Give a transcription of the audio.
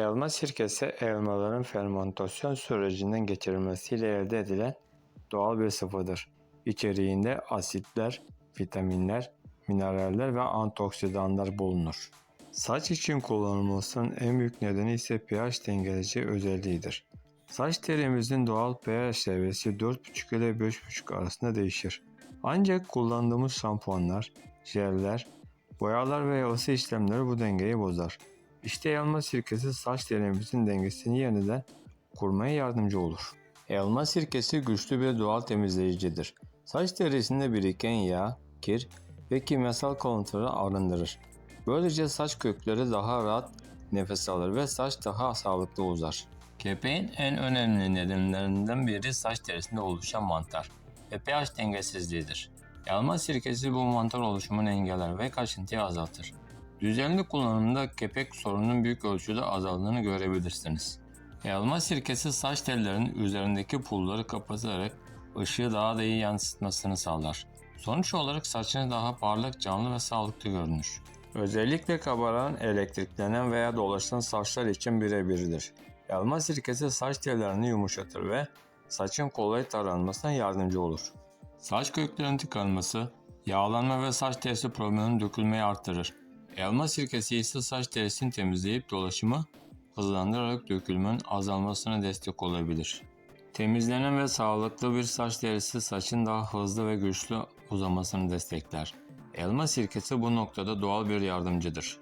Elma sirkesi elmaların fermentasyon sürecinden geçirilmesiyle elde edilen doğal bir sıvıdır. İçeriğinde asitler, vitaminler, mineraller ve antioksidanlar bulunur. Saç için kullanılmasının en büyük nedeni ise pH dengeleyici özelliğidir. Saç terimizin doğal pH seviyesi 4,5 ile 5,5 arasında değişir. Ancak kullandığımız şampuanlar, jeller, boyalar ve ısı işlemleri bu dengeyi bozar. İşte elma sirkesi saç terimizin dengesini yeniden kurmaya yardımcı olur. Elma sirkesi güçlü bir doğal temizleyicidir. Saç derisinde biriken yağ, kir ve kimyasal kalıntıları arındırır. Böylece saç kökleri daha rahat nefes alır ve saç daha sağlıklı uzar. Kepeğin en önemli nedenlerinden biri saç derisinde oluşan mantar ve pH dengesizliğidir. Elma sirkesi bu mantar oluşumunu engeller ve kaşıntıyı azaltır. Düzenli kullanımda kepek sorunun büyük ölçüde azaldığını görebilirsiniz. Elma sirkesi saç tellerinin üzerindeki pulları kapatarak ışığı daha da iyi yansıtmasını sağlar. Sonuç olarak saçınız daha parlak, canlı ve sağlıklı görünür. Özellikle kabaran, elektriklenen veya dolaşan saçlar için birebirdir. Elma sirkesi saç tellerini yumuşatır ve saçın kolay taranmasına yardımcı olur. Saç köklerinin tıkanması, yağlanma ve saç terisi probleminin dökülmeyi artırır. Elma sirkesi ise saç derisini temizleyip dolaşımı hızlandırarak dökülmenin azalmasına destek olabilir. Temizlenen ve sağlıklı bir saç derisi saçın daha hızlı ve güçlü uzamasını destekler. Elma sirkesi bu noktada doğal bir yardımcıdır.